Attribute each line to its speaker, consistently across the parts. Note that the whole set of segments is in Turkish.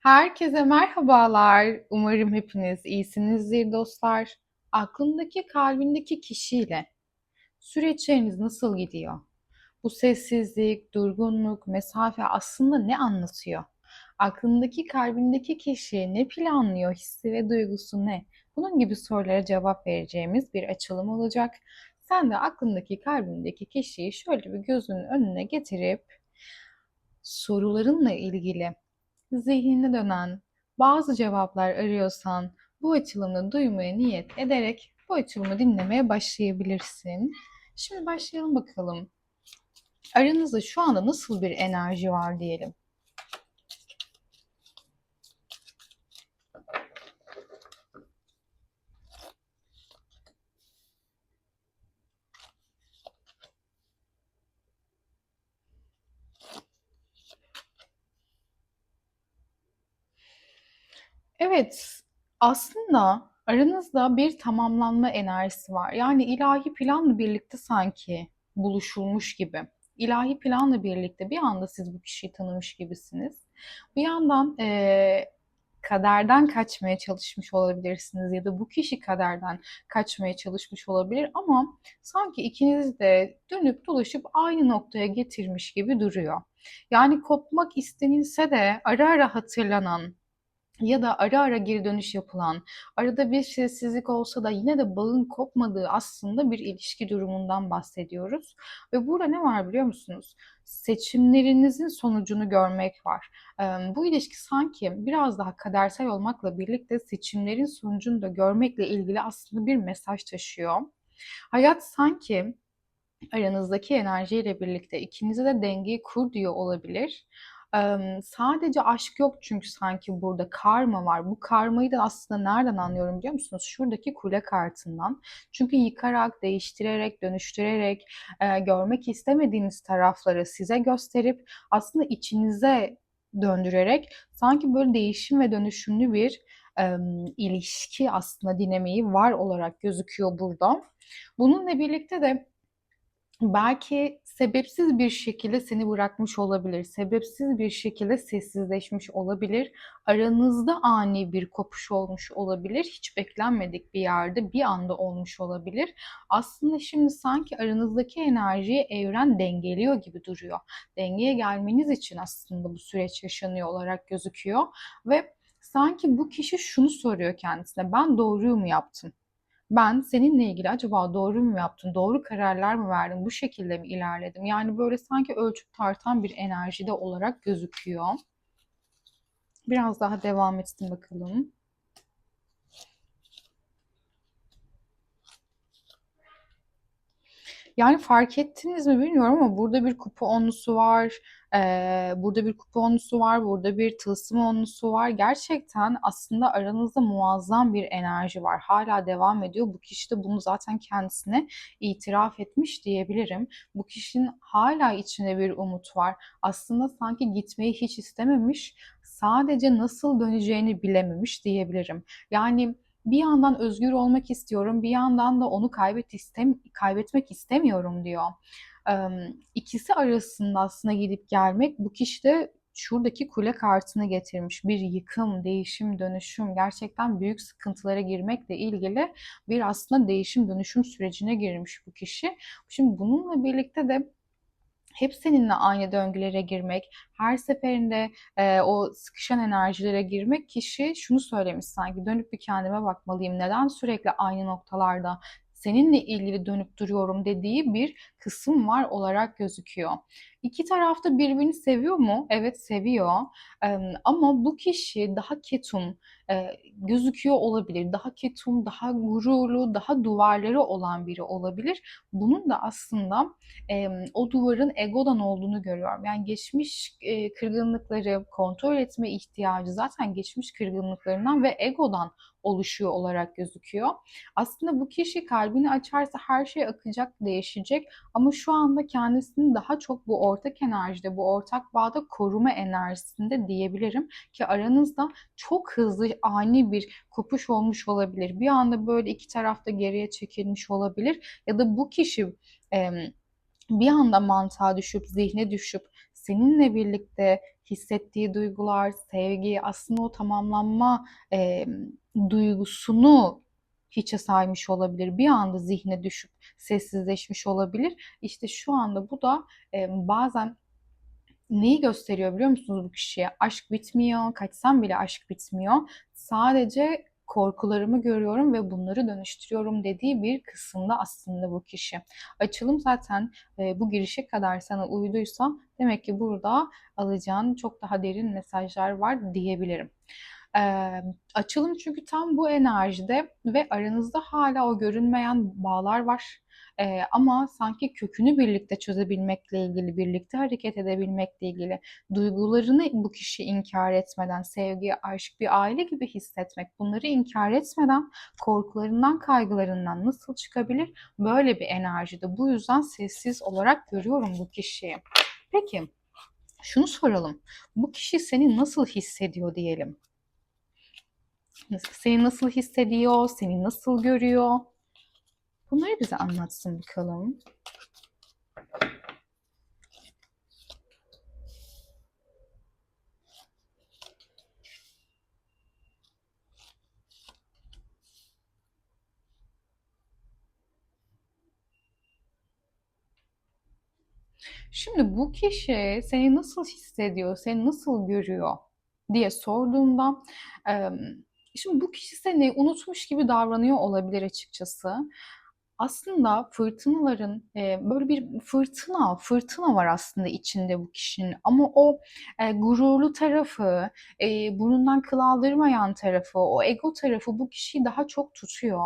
Speaker 1: Herkese merhabalar. Umarım hepiniz iyisinizdir dostlar. Aklındaki, kalbindeki kişiyle süreçleriniz nasıl gidiyor? Bu sessizlik, durgunluk, mesafe aslında ne anlatıyor? Aklındaki, kalbindeki kişi ne planlıyor, hissi ve duygusu ne? Bunun gibi sorulara cevap vereceğimiz bir açılım olacak. Sen de aklındaki, kalbindeki kişiyi şöyle bir gözünün önüne getirip sorularınla ilgili zihninde dönen bazı cevaplar arıyorsan bu açılımı duymaya niyet ederek bu açılımı dinlemeye başlayabilirsin. Şimdi başlayalım bakalım. Aranızda şu anda nasıl bir enerji var diyelim. Evet, aslında aranızda bir tamamlanma enerjisi var. Yani ilahi planla birlikte sanki buluşulmuş gibi. İlahi planla birlikte bir anda siz bu kişiyi tanımış gibisiniz. Bir yandan eee, kaderden kaçmaya çalışmış olabilirsiniz ya da bu kişi kaderden kaçmaya çalışmış olabilir ama sanki ikiniz de dönüp dolaşıp aynı noktaya getirmiş gibi duruyor. Yani kopmak istenilse de ara ara hatırlanan, ya da ara ara geri dönüş yapılan, arada bir sessizlik olsa da yine de bağın kopmadığı aslında bir ilişki durumundan bahsediyoruz. Ve burada ne var biliyor musunuz? Seçimlerinizin sonucunu görmek var. Bu ilişki sanki biraz daha kadersel olmakla birlikte seçimlerin sonucunu da görmekle ilgili aslında bir mesaj taşıyor. Hayat sanki aranızdaki enerjiyle birlikte ikinize de dengeyi kur diyor olabilir. Sadece aşk yok çünkü sanki burada karma var. Bu karmayı da aslında nereden anlıyorum biliyor musunuz? Şuradaki kule kartından. Çünkü yıkarak, değiştirerek, dönüştürerek, eee, görmek istemediğiniz tarafları size gösterip aslında içinize döndürerek sanki böyle değişim ve dönüşümlü bir, emm, ilişki aslında dinamiği var olarak gözüküyor burada. Bununla birlikte de Belki sebepsiz bir şekilde seni bırakmış olabilir. Sebepsiz bir şekilde sessizleşmiş olabilir. Aranızda ani bir kopuş olmuş olabilir. Hiç beklenmedik bir yerde bir anda olmuş olabilir. Aslında şimdi sanki aranızdaki enerjiyi evren dengeliyor gibi duruyor. Dengeye gelmeniz için aslında bu süreç yaşanıyor olarak gözüküyor ve sanki bu kişi şunu soruyor kendisine. Ben doğruyu mu yaptım? Ben seninle ilgili acaba doğru mu yaptım, doğru kararlar mı verdim, bu şekilde mi ilerledim? Yani böyle sanki ölçüp tartan bir enerjide olarak gözüküyor. Biraz daha devam etsin bakalım. Yani fark ettiniz mi bilmiyorum ama burada bir kupa onlusu var. Ee, burada bir kupa onlusu var. Burada bir tılsım onlusu var. Gerçekten aslında aranızda muazzam bir enerji var. Hala devam ediyor. Bu kişi de bunu zaten kendisine itiraf etmiş diyebilirim. Bu kişinin hala içinde bir umut var. Aslında sanki gitmeyi hiç istememiş. Sadece nasıl döneceğini bilememiş diyebilirim. Yani bir yandan özgür olmak istiyorum, bir yandan da onu kaybet istem kaybetmek istemiyorum diyor. İkisi arasında aslında gidip gelmek bu kişi de şuradaki kule kartını getirmiş. Bir yıkım, değişim, dönüşüm, gerçekten büyük sıkıntılara girmekle ilgili bir aslında değişim, dönüşüm sürecine girmiş bu kişi. Şimdi bununla birlikte de hep seninle aynı döngülere girmek, her seferinde e, o sıkışan enerjilere girmek kişi şunu söylemiş sanki dönüp bir kendime bakmalıyım. Neden sürekli aynı noktalarda seninle ilgili dönüp duruyorum dediği bir kısım var olarak gözüküyor. İki tarafta birbirini seviyor mu? Evet seviyor. Ee, ama bu kişi daha ketum e, gözüküyor olabilir. Daha ketum, daha gururlu, daha duvarları olan biri olabilir. Bunun da aslında e, o duvarın egodan olduğunu görüyorum. Yani geçmiş e, kırgınlıkları kontrol etme ihtiyacı zaten geçmiş kırgınlıklarından ve egodan oluşuyor olarak gözüküyor. Aslında bu kişi kalbini açarsa her şey akacak, değişecek ama şu anda kendisini daha çok bu ortak enerjide, bu ortak bağda koruma enerjisinde diyebilirim ki aranızda çok hızlı ani bir kopuş olmuş olabilir. Bir anda böyle iki tarafta geriye çekilmiş olabilir ya da bu kişi bir anda mantığa düşüp, zihne düşüp seninle birlikte hissettiği duygular, sevgi, aslında o tamamlanma e, duygusunu hiçe saymış olabilir. Bir anda zihne düşüp sessizleşmiş olabilir. İşte şu anda bu da e, bazen neyi gösteriyor biliyor musunuz bu kişiye? Aşk bitmiyor, kaçsam bile aşk bitmiyor. Sadece korkularımı görüyorum ve bunları dönüştürüyorum dediği bir kısımda aslında bu kişi. Açılım zaten e, bu girişe kadar sana uyduysa demek ki burada alacağın çok daha derin mesajlar var diyebilirim. E, açılım çünkü tam bu enerjide ve aranızda hala o görünmeyen bağlar var. Ee, ama sanki kökünü birlikte çözebilmekle ilgili, birlikte hareket edebilmekle ilgili duygularını bu kişi inkar etmeden, sevgi, aşk, bir aile gibi hissetmek, bunları inkar etmeden korkularından, kaygılarından nasıl çıkabilir? Böyle bir enerjide. Bu yüzden sessiz olarak görüyorum bu kişiyi. Peki, şunu soralım. Bu kişi seni nasıl hissediyor diyelim? Seni nasıl hissediyor? Seni nasıl görüyor? Bunları bize anlatsın bakalım. Şimdi bu kişi seni nasıl hissediyor, seni nasıl görüyor diye sorduğumda şimdi bu kişi seni unutmuş gibi davranıyor olabilir açıkçası aslında fırtınaların e, böyle bir fırtına, fırtına var aslında içinde bu kişinin ama o e, gururlu tarafı, e, burnundan kıl aldırmayan tarafı, o ego tarafı bu kişiyi daha çok tutuyor.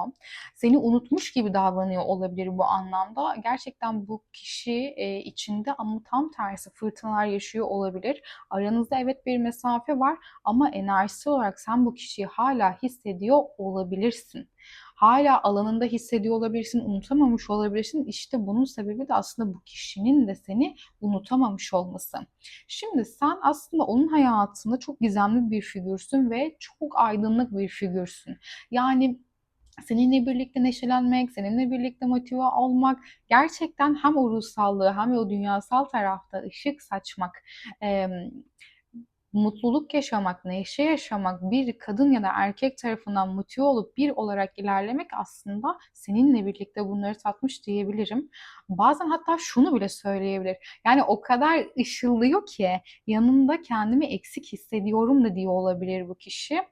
Speaker 1: Seni unutmuş gibi davranıyor olabilir bu anlamda. Gerçekten bu kişi e, içinde ama tam tersi fırtınalar yaşıyor olabilir. Aranızda evet bir mesafe var ama enerjisi olarak sen bu kişiyi hala hissediyor olabilirsin hala alanında hissediyor olabilirsin, unutamamış olabilirsin. İşte bunun sebebi de aslında bu kişinin de seni unutamamış olması. Şimdi sen aslında onun hayatında çok gizemli bir figürsün ve çok aydınlık bir figürsün. Yani seninle birlikte neşelenmek, seninle birlikte motive olmak, gerçekten hem o ruhsallığı hem o dünyasal tarafta ışık saçmak, mutluluk yaşamak, neşe yaşamak, bir kadın ya da erkek tarafından motive olup bir olarak ilerlemek aslında seninle birlikte bunları tatmış diyebilirim. Bazen hatta şunu bile söyleyebilir. Yani o kadar ışıldıyor ki yanında kendimi eksik hissediyorum da diye olabilir bu kişi.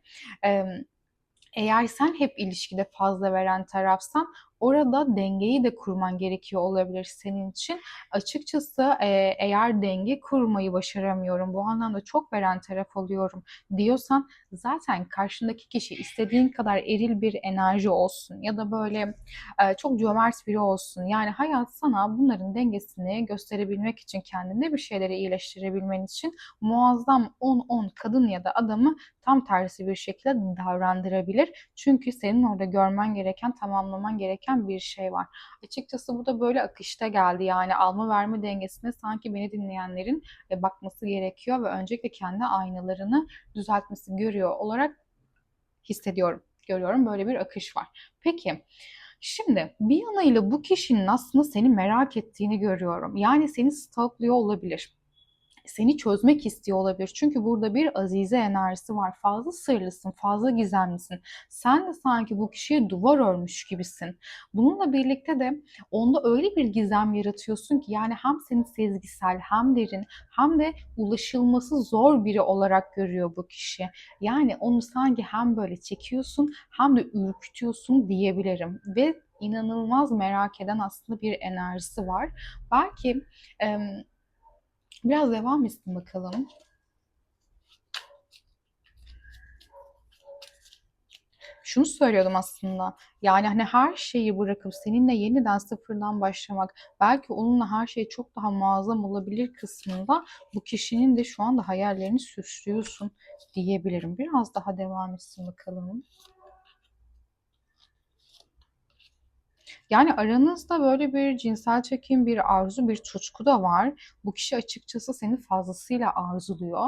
Speaker 1: Eğer sen hep ilişkide fazla veren tarafsan orada dengeyi de kurman gerekiyor olabilir senin için. Açıkçası e, eğer denge kurmayı başaramıyorum, bu anlamda çok veren taraf oluyorum diyorsan zaten karşındaki kişi istediğin kadar eril bir enerji olsun ya da böyle e, çok cömert biri olsun. Yani hayat sana bunların dengesini gösterebilmek için kendinde bir şeyleri iyileştirebilmen için muazzam 10-10 kadın ya da adamı tam tersi bir şekilde davrandırabilir. Çünkü senin orada görmen gereken, tamamlaman gereken gereken bir şey var. Açıkçası bu da böyle akışta geldi. Yani alma verme dengesine sanki beni dinleyenlerin e, bakması gerekiyor ve öncelikle kendi aynalarını düzeltmesi görüyor olarak hissediyorum. Görüyorum böyle bir akış var. Peki Şimdi bir yanıyla bu kişinin aslında seni merak ettiğini görüyorum. Yani seni stalkluyor olabilir seni çözmek istiyor olabilir. Çünkü burada bir azize enerjisi var. Fazla sırlısın, fazla gizemlisin. Sen de sanki bu kişiye duvar örmüş gibisin. Bununla birlikte de onda öyle bir gizem yaratıyorsun ki yani hem seni sezgisel hem derin hem de ulaşılması zor biri olarak görüyor bu kişi. Yani onu sanki hem böyle çekiyorsun hem de ürkütüyorsun diyebilirim. Ve inanılmaz merak eden aslında bir enerjisi var. Belki Biraz devam etsin bakalım. şunu söylüyordum aslında. Yani hani her şeyi bırakıp seninle yeniden sıfırdan başlamak, belki onunla her şey çok daha muazzam olabilir kısmında bu kişinin de şu anda hayallerini süslüyorsun diyebilirim. Biraz daha devam etsin bakalım. Yani aranızda böyle bir cinsel çekim, bir arzu, bir tutku da var. Bu kişi açıkçası seni fazlasıyla arzuluyor.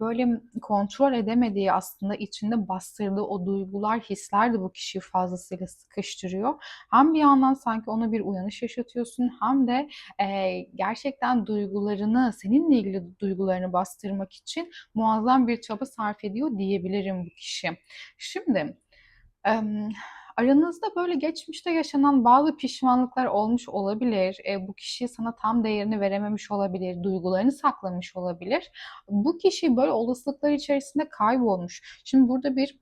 Speaker 1: Böyle kontrol edemediği aslında içinde bastırdığı o duygular, hisler de bu kişiyi fazlasıyla sıkıştırıyor. Hem bir yandan sanki ona bir uyanış yaşatıyorsun hem de, gerçekten duygularını, seninle ilgili duygularını bastırmak için muazzam bir çaba sarf ediyor diyebilirim bu kişi. Şimdi, aranızda böyle geçmişte yaşanan bazı pişmanlıklar olmuş olabilir. Eee, bu kişi sana tam değerini verememiş olabilir, duygularını saklamış olabilir. Bu kişi böyle olasılıklar içerisinde kaybolmuş. Şimdi burada bir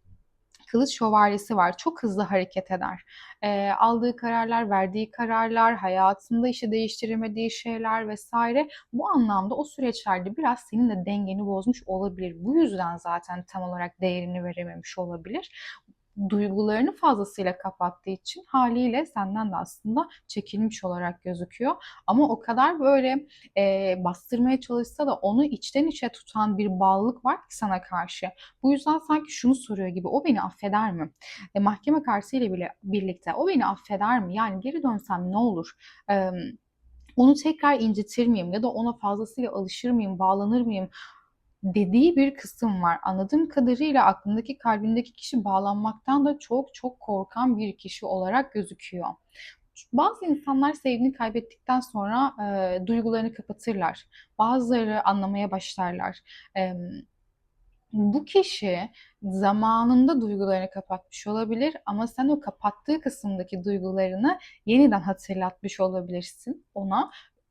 Speaker 1: Kılıç şövalyesi var. Çok hızlı hareket eder. Eee, aldığı kararlar, verdiği kararlar, hayatında işte değiştiremediği şeyler vesaire. Bu anlamda o süreçlerde biraz senin de dengeni bozmuş olabilir. Bu yüzden zaten tam olarak değerini verememiş olabilir duygularını fazlasıyla kapattığı için haliyle senden de aslında çekilmiş olarak gözüküyor. Ama o kadar böyle e, bastırmaya çalışsa da onu içten içe tutan bir bağlılık var ki sana karşı. Bu yüzden sanki şunu soruyor gibi o beni affeder mi? E, mahkeme karşısıyla bile birlikte o beni affeder mi? Yani geri dönsem ne olur? E, onu tekrar incitir miyim ya da ona fazlasıyla alışır mıyım, bağlanır mıyım? Dediği bir kısım var. Anladığım kadarıyla aklındaki, kalbindeki kişi bağlanmaktan da çok çok korkan bir kişi olarak gözüküyor. Bazı insanlar sevdiğini kaybettikten sonra e, duygularını kapatırlar. Bazıları anlamaya başlarlar. E, bu kişi zamanında duygularını kapatmış olabilir ama sen o kapattığı kısımdaki duygularını yeniden hatırlatmış olabilirsin ona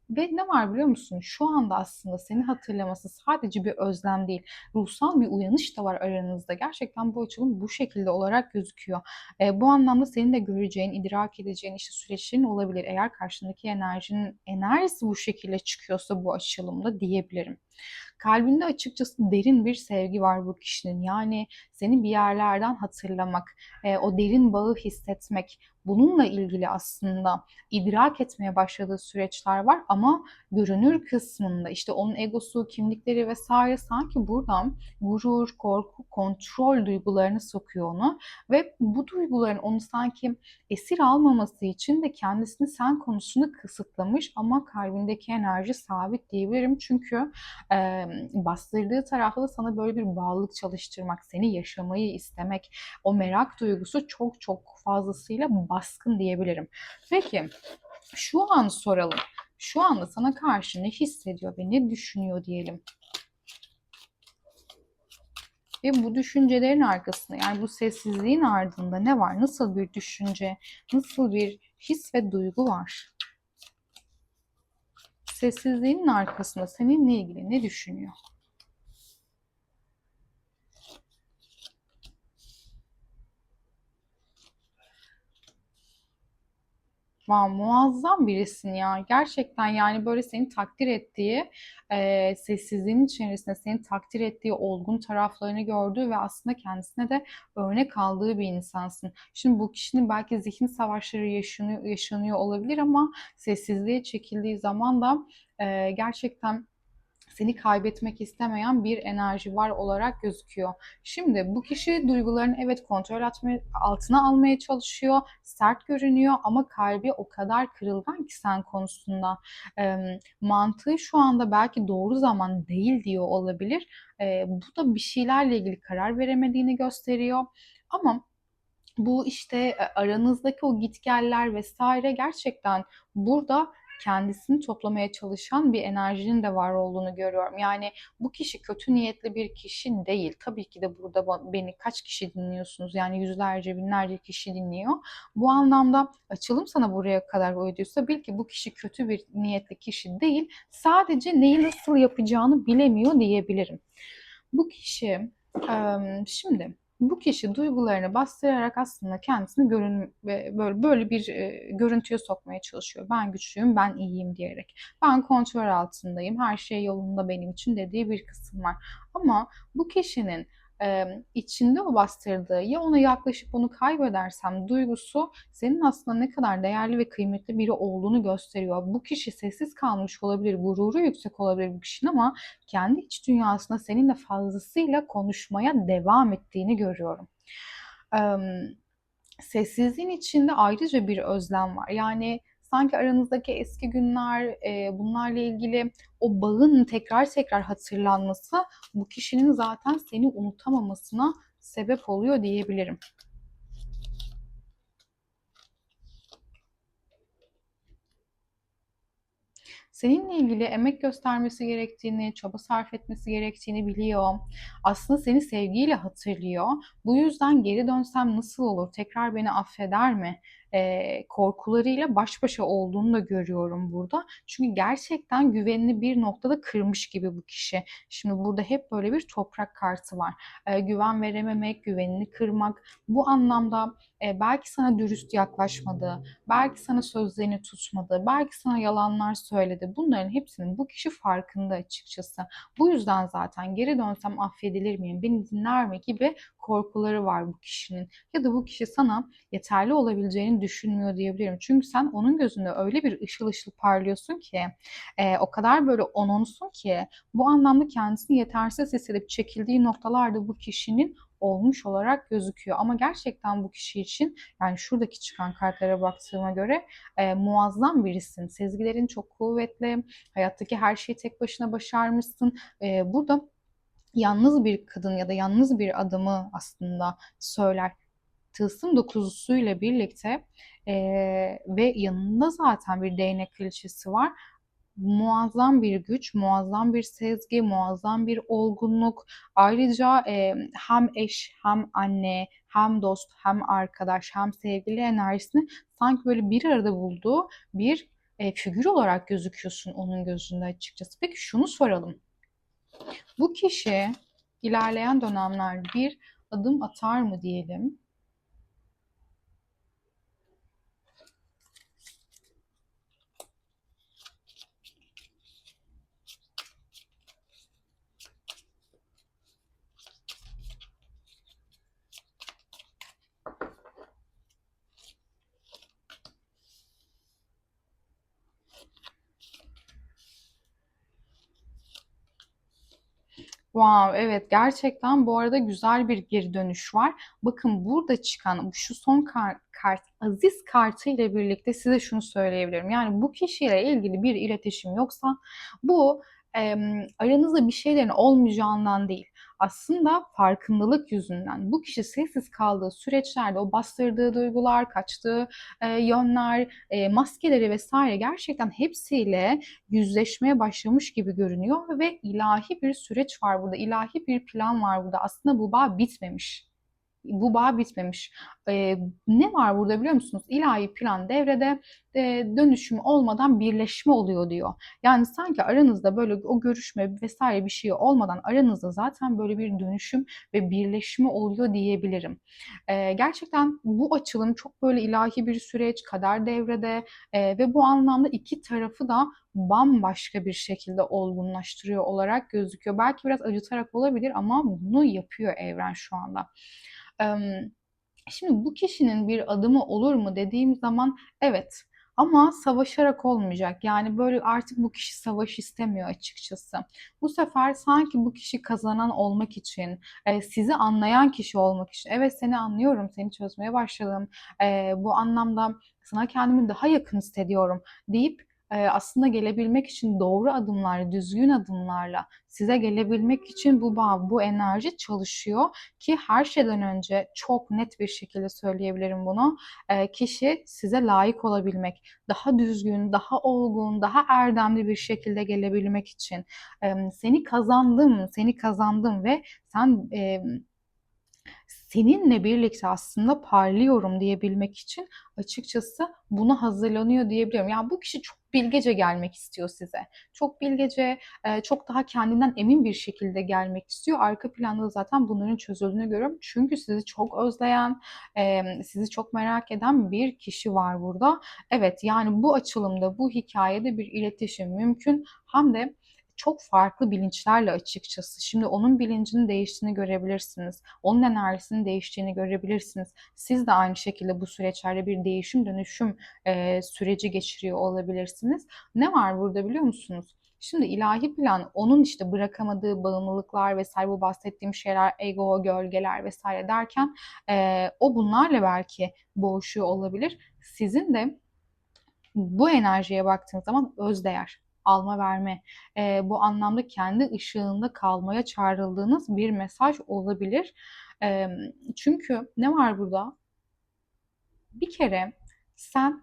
Speaker 1: ve ne var biliyor musun? Şu anda aslında seni hatırlaması sadece bir özlem değil, ruhsal bir uyanış da var aranızda. Gerçekten bu açılım bu şekilde olarak gözüküyor. E, bu anlamda senin de göreceğin, idrak edeceğin işte süreçlerin olabilir. Eğer karşındaki enerjinin enerjisi bu şekilde çıkıyorsa bu açılımda diyebilirim. Kalbinde açıkçası derin bir sevgi var bu kişinin. Yani seni bir yerlerden hatırlamak, e, o derin bağı hissetmek, bununla ilgili aslında idrak etmeye başladığı süreçler var. Ama görünür kısmında işte onun egosu, kimlikleri vesaire sanki buradan gurur, korku, kontrol duygularını sokuyor onu ve bu duyguların onu sanki esir almaması için de kendisini sen konusunda kısıtlamış ama kalbindeki enerji sabit diyebilirim. Çünkü e, bastırdığı tarafta da sana böyle bir bağlılık çalıştırmak, seni yaşamayı istemek, o merak duygusu çok çok fazlasıyla baskın diyebilirim. Peki şu an soralım. Şu anda sana karşı ne hissediyor ve ne düşünüyor diyelim. Ve bu düşüncelerin arkasında yani bu sessizliğin ardında ne var? Nasıl bir düşünce, nasıl bir his ve duygu var? Sessizliğin arkasında seninle ilgili ne düşünüyor? Wow, muazzam birisin ya. Gerçekten yani böyle seni takdir ettiği, e, sessizliğin içerisinde seni takdir ettiği olgun taraflarını gördüğü ve aslında kendisine de örnek aldığı bir insansın. Şimdi bu kişinin belki zihin savaşları yaşanıyor, yaşanıyor olabilir ama sessizliğe çekildiği zaman da e, gerçekten seni kaybetmek istemeyen bir enerji var olarak gözüküyor. Şimdi bu kişi duygularını evet kontrol altına almaya çalışıyor. Sert görünüyor ama kalbi o kadar kırılgan ki sen konusunda. E, mantığı şu anda belki doğru zaman değil diyor olabilir. E, bu da bir şeylerle ilgili karar veremediğini gösteriyor. Ama bu işte aranızdaki o gitgeller vesaire gerçekten burada kendisini toplamaya çalışan bir enerjinin de var olduğunu görüyorum. Yani bu kişi kötü niyetli bir kişi değil. Tabii ki de burada beni kaç kişi dinliyorsunuz? Yani yüzlerce, binlerce kişi dinliyor. Bu anlamda açılım sana buraya kadar uyduysa bil ki bu kişi kötü bir niyetli kişi değil. Sadece neyi nasıl yapacağını bilemiyor diyebilirim. Bu kişi şimdi bu kişi duygularını bastırarak aslında kendisini görün böyle böyle bir e, görüntüye sokmaya çalışıyor. Ben güçlüyüm, ben iyiyim diyerek. Ben kontrol altındayım, her şey yolunda benim için dediği bir kısım var. Ama bu kişinin e, içinde o bastırdığı ya ona yaklaşıp onu kaybedersem duygusu senin aslında ne kadar değerli ve kıymetli biri olduğunu gösteriyor. Bu kişi sessiz kalmış olabilir, gururu yüksek olabilir bu kişinin ama kendi iç dünyasında seninle fazlasıyla konuşmaya devam ettiğini görüyorum. Sessizliğin içinde ayrıca bir özlem var. Yani sanki aranızdaki eski günler, e, bunlarla ilgili o bağın tekrar tekrar hatırlanması bu kişinin zaten seni unutamamasına sebep oluyor diyebilirim. seninle ilgili emek göstermesi gerektiğini, çaba sarf etmesi gerektiğini biliyor. Aslında seni sevgiyle hatırlıyor. Bu yüzden geri dönsem nasıl olur? Tekrar beni affeder mi? E, korkularıyla baş başa olduğunu da görüyorum burada. Çünkü gerçekten güvenini bir noktada kırmış gibi bu kişi. Şimdi burada hep böyle bir toprak kartı var. E, güven verememek, güvenini kırmak. Bu anlamda e, belki sana dürüst yaklaşmadı, belki sana sözlerini tutmadı, belki sana yalanlar söyledi. Bunların hepsinin bu kişi farkında açıkçası. Bu yüzden zaten geri dönsem affedilir miyim, beni dinler mi gibi korkuları var bu kişinin. Ya da bu kişi sana yeterli olabileceğini düşünmüyor diyebilirim. Çünkü sen onun gözünde öyle bir ışıl ışıl parlıyorsun ki, e, o kadar böyle ononsun ki bu anlamda kendisini yetersiz hissedip çekildiği noktalarda bu kişinin olmuş olarak gözüküyor. Ama gerçekten bu kişi için yani şuradaki çıkan kartlara baktığıma göre e, muazzam birisin. Sezgilerin çok kuvvetli. Hayattaki her şeyi tek başına başarmışsın. E, burada yalnız bir kadın ya da yalnız bir adamı aslında söyler. Tılsım dokuzusuyla birlikte e, ve yanında zaten bir değnek kraliçesi var muazzam bir güç, muazzam bir sezgi, muazzam bir olgunluk. Ayrıca e, hem eş, hem anne, hem dost, hem arkadaş, hem sevgili enerjisini sanki böyle bir arada bulduğu bir e, figür olarak gözüküyorsun onun gözünde açıkçası. Peki şunu soralım. Bu kişi ilerleyen dönemler bir adım atar mı diyelim? Wow, evet gerçekten bu arada güzel bir geri dönüş var. Bakın burada çıkan şu son kart, kart Aziz kartı ile birlikte size şunu söyleyebilirim. Yani bu kişiyle ilgili bir iletişim yoksa bu e, aranızda bir şeylerin olmayacağından değil aslında farkındalık yüzünden bu kişi sessiz kaldığı süreçlerde o bastırdığı duygular, kaçtığı e, yönler, e, maskeleri vesaire gerçekten hepsiyle yüzleşmeye başlamış gibi görünüyor ve ilahi bir süreç var burada, ilahi bir plan var burada. Aslında bu bağ bitmemiş bu bağ bitmemiş. Ee, ne var burada biliyor musunuz? İlahi plan devrede e, dönüşüm olmadan birleşme oluyor diyor. Yani sanki aranızda böyle o görüşme vesaire bir şey olmadan aranızda zaten böyle bir dönüşüm ve birleşme oluyor diyebilirim. Ee, gerçekten bu açılım çok böyle ilahi bir süreç, kader devrede e, ve bu anlamda iki tarafı da bambaşka bir şekilde olgunlaştırıyor olarak gözüküyor. Belki biraz acıtarak olabilir ama bunu yapıyor evren şu anda. Şimdi bu kişinin bir adımı olur mu dediğim zaman evet ama savaşarak olmayacak. Yani böyle artık bu kişi savaş istemiyor açıkçası. Bu sefer sanki bu kişi kazanan olmak için, e, sizi anlayan kişi olmak için. Evet seni anlıyorum, seni çözmeye başladım. E, bu anlamda sana kendimi daha yakın hissediyorum deyip aslında gelebilmek için doğru adımlar, düzgün adımlarla size gelebilmek için bu bağ, bu enerji çalışıyor ki her şeyden önce çok net bir şekilde söyleyebilirim bunu. Kişi size layık olabilmek, daha düzgün, daha olgun, daha erdemli bir şekilde gelebilmek için seni kazandım, seni kazandım ve sen seninle birlikte aslında parlıyorum diyebilmek için açıkçası buna hazırlanıyor diyebilirim. Yani bu kişi çok bilgece gelmek istiyor size. Çok bilgece, e, çok daha kendinden emin bir şekilde gelmek istiyor. Arka planda da zaten bunların çözüldüğünü görüyorum. Çünkü sizi çok özleyen, e, sizi çok merak eden bir kişi var burada. Evet yani bu açılımda, bu hikayede bir iletişim mümkün. Hem de çok farklı bilinçlerle açıkçası. Şimdi onun bilincinin değiştiğini görebilirsiniz. Onun enerjisinin değiştiğini görebilirsiniz. Siz de aynı şekilde bu süreçlerde bir değişim dönüşüm e, süreci geçiriyor olabilirsiniz. Ne var burada biliyor musunuz? Şimdi ilahi plan onun işte bırakamadığı bağımlılıklar vesaire bu bahsettiğim şeyler, ego, gölgeler vesaire derken e, o bunlarla belki boğuşuyor olabilir. Sizin de bu enerjiye baktığınız zaman özdeğer, alma verme, e, bu anlamda kendi ışığında kalmaya çağrıldığınız bir mesaj olabilir. E, çünkü ne var burada? Bir kere sen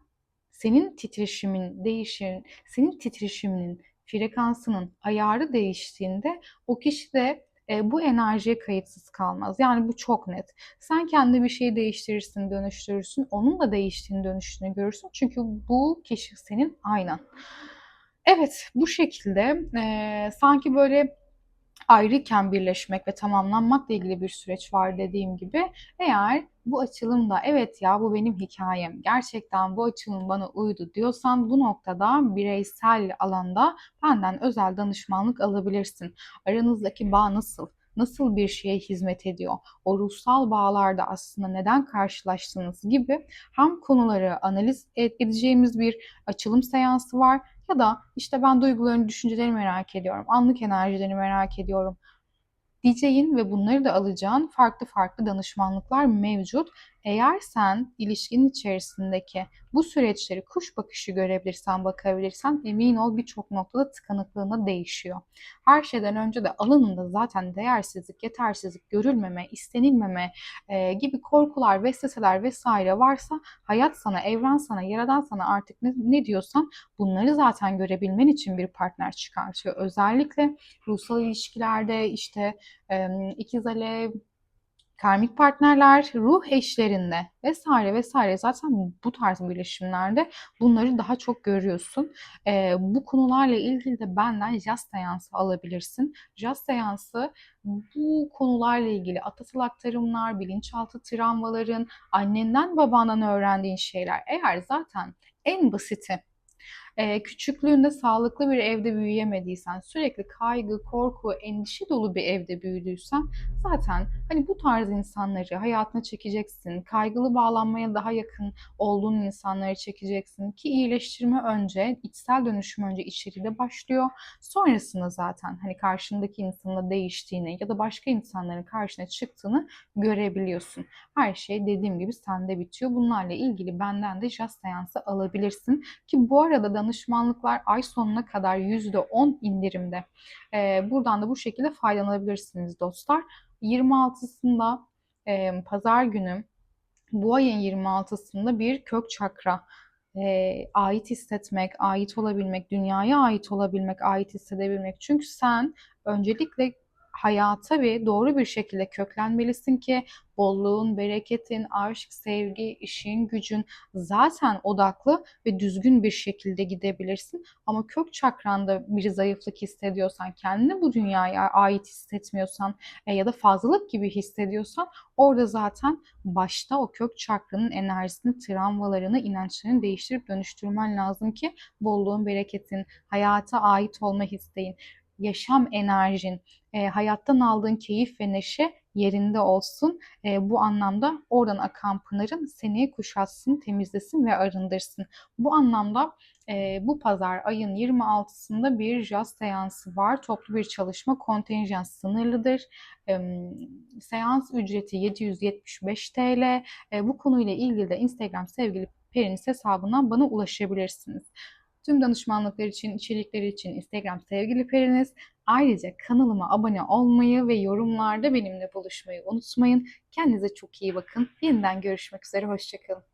Speaker 1: senin titreşimin değişir, senin titreşiminin frekansının ayarı değiştiğinde o kişi de e, bu enerjiye kayıtsız kalmaz. Yani bu çok net. Sen kendi bir şeyi değiştirirsin, dönüştürürsün. Onun da değiştiğini, dönüştüğünü görürsün. Çünkü bu kişi senin aynan. Evet, bu şekilde e, sanki böyle ayrıyken birleşmek ve tamamlanmakla ilgili bir süreç var dediğim gibi. Eğer bu açılımda evet ya bu benim hikayem, gerçekten bu açılım bana uydu diyorsan bu noktada bireysel alanda benden özel danışmanlık alabilirsin. Aranızdaki bağ nasıl? Nasıl bir şeye hizmet ediyor? O ruhsal bağlarda aslında neden karşılaştığınız gibi hem konuları analiz edeceğimiz bir açılım seansı var ya da işte ben duygularını, düşüncelerini merak ediyorum, anlık enerjilerini merak ediyorum diyeceğin ve bunları da alacağın farklı farklı danışmanlıklar mevcut. Eğer sen ilişkinin içerisindeki bu süreçleri kuş bakışı görebilirsen, bakabilirsen emin ol birçok noktada tıkanıklığına değişiyor. Her şeyden önce de alanında zaten değersizlik, yetersizlik, görülmeme, istenilmeme e, gibi korkular, vesveseler vesaire varsa hayat sana, evren sana, yaradan sana artık ne, ne diyorsan bunları zaten görebilmen için bir partner çıkartıyor. Özellikle ruhsal ilişkilerde işte e, ikiz alev, karmik partnerler, ruh eşlerinde vesaire vesaire zaten bu tarz birleşimlerde bunları daha çok görüyorsun. Ee, bu konularla ilgili de benden jazz seansı alabilirsin. Jazz seansı bu konularla ilgili atasal aktarımlar, bilinçaltı travmaların, annenden babandan öğrendiğin şeyler eğer zaten en basiti e, küçüklüğünde sağlıklı bir evde büyüyemediysen, sürekli kaygı, korku, endişe dolu bir evde büyüdüysen zaten hani bu tarz insanları hayatına çekeceksin. Kaygılı bağlanmaya daha yakın olduğun insanları çekeceksin ki iyileştirme önce, içsel dönüşüm önce içeride başlıyor. Sonrasında zaten hani karşındaki insanla değiştiğini ya da başka insanların karşına çıktığını görebiliyorsun. Her şey dediğim gibi sende bitiyor. Bunlarla ilgili benden de jazz seansı alabilirsin. Ki bu arada danışmanlıklar ay sonuna kadar %10 indirimde. Ee, buradan da bu şekilde faydalanabilirsiniz dostlar. 26'sında e, pazar günü bu ayın 26'sında bir kök çakra e, ait hissetmek, ait olabilmek, dünyaya ait olabilmek, ait hissedebilmek. Çünkü sen öncelikle hayata bir doğru bir şekilde köklenmelisin ki bolluğun, bereketin, aşk, sevgi, işin, gücün zaten odaklı ve düzgün bir şekilde gidebilirsin. Ama kök çakranda bir zayıflık hissediyorsan, kendini bu dünyaya ait hissetmiyorsan e, ya da fazlalık gibi hissediyorsan orada zaten başta o kök çakranın enerjisini, travmalarını, inançlarını değiştirip dönüştürmen lazım ki bolluğun, bereketin, hayata ait olma isteğin yaşam enerjin, e, hayattan aldığın keyif ve neşe yerinde olsun. E, bu anlamda oradan akan pınarın seni kuşatsın, temizlesin ve arındırsın. Bu anlamda e, bu pazar ayın 26'sında bir jazz seansı var. Toplu bir çalışma kontenjan sınırlıdır. E, seans ücreti 775 TL. E, bu konuyla ilgili de Instagram sevgili Periniz hesabından bana ulaşabilirsiniz. Tüm danışmanlıklar için, içerikler için Instagram sevgili Periniz. Ayrıca kanalıma abone olmayı ve yorumlarda benimle buluşmayı unutmayın. Kendinize çok iyi bakın. Yeniden görüşmek üzere. Hoşçakalın.